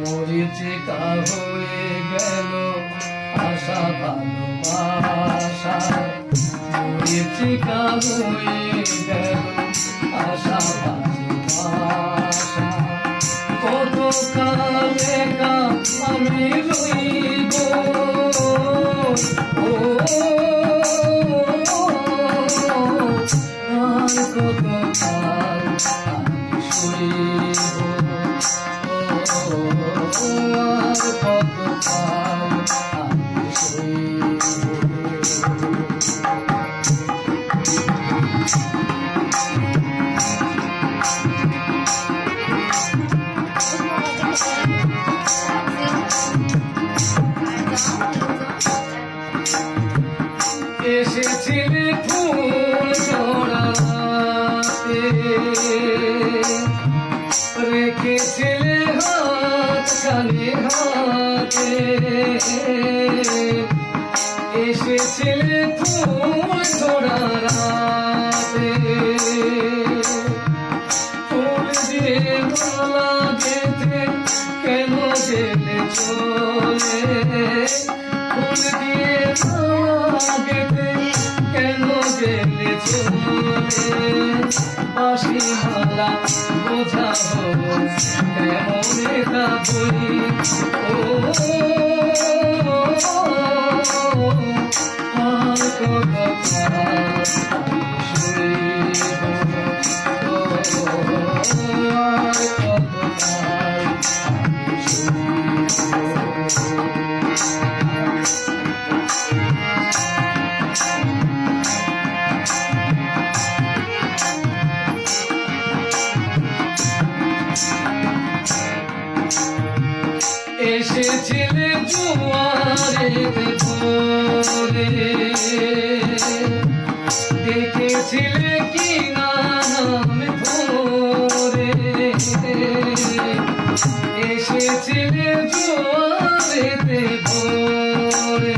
মরিচিকা হয়ে গেল আশা ভালোবাসা মরিচিকা হয়ে আমি রইব ও এসেছিলে ফুল ছড়াতে ফুল দিয়ে মালা গেঁথে কেন গেলে চলে? ফুল দিয়ে মালা গেঁথে কেন গেলে চলে? বাসি মালা বোঝাবো, কেমন তা বই রে এসেছিলে জুয়ারে ভোরে। দেখেছিলে কি নাম ধরে এসেছিলে জোয়ারেতে ভোরে।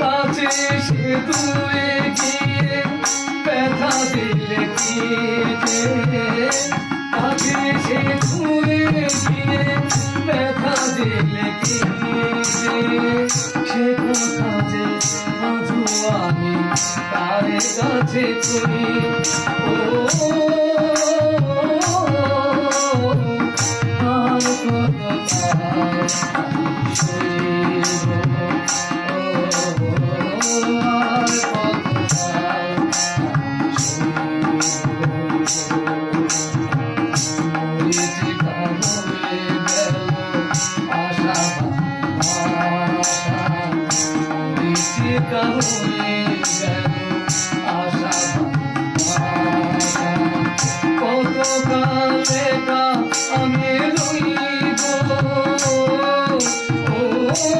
কাছে সে দূরে গিয়ে ব্যথা দিলে কি কাছে সে গিয়ে ব্যথা দিলে কি সে কথা যে আজও আমি তার কাছে করি আশা ভালোবাসা কত কালে আমি রইব ও